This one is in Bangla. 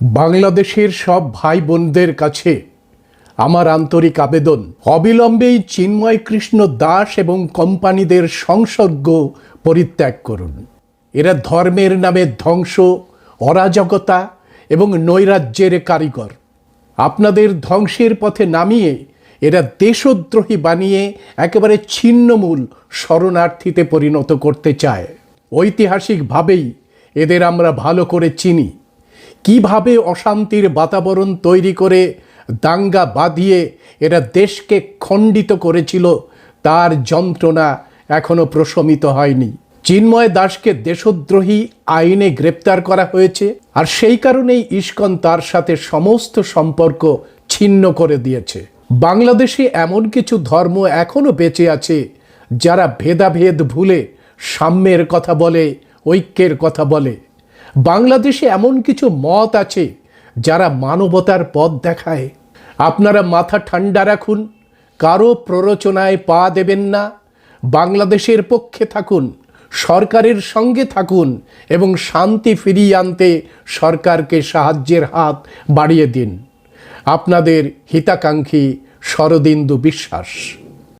বাংলাদেশের সব ভাই বোনদের কাছে আমার আন্তরিক আবেদন। অবিলম্বেই চিন্ময় কৃষ্ণ দাস এবং কোম্পানিদের সংসর্গ পরিত্যাগ করুন। এরা ধর্মের নামে ধ্বংস, অরাজকতা এবং নৈরাজ্যের কারিগর। আপনাদের ধ্বংসের পথে নামিয়ে এরা দেশদ্রোহী বানিয়ে একেবারে ছিন্নমূল শরণার্থীতে পরিণত করতে চায়। ঐতিহাসিকভাবেই এদের আমরা ভালো করে চিনি। কীভাবে অশান্তির বাতাবরণ তৈরি করে দাঙ্গা বাঁধিয়ে এরা দেশকে খণ্ডিত করেছিল, তার যন্ত্রণা এখনও প্রশমিত হয়নি। চিন্ময় দাসকে দেশদ্রোহী আইনে গ্রেপ্তার করা হয়েছে আর সেই কারণেই ইস্কন তার সাথে সমস্ত সম্পর্ক ছিন্ন করে দিয়েছে। বাংলাদেশে এমন কিছু ধর্ম এখনও বেঁচে আছে যারা ভেদাভেদ ভুলে সাম্যের কথা বলে, ঐক্যের কথা বলে। বাংলাদেশে এমন কিছু মত আছে যারা মানবতার পথ দেখায়। আপনারা মাথা ঠান্ডা রাখুন, কারও প্ররোচনায় পা দেবেন না। বাংলাদেশের পক্ষে থাকুন, সরকারের সঙ্গে থাকুন এবং শান্তি ফিরিয়ে আনতে সরকারকে সাহায্যের হাত বাড়িয়ে দিন। আপনাদের হিতাকাঙ্ক্ষী শরদিন্দু বিশ্বাস।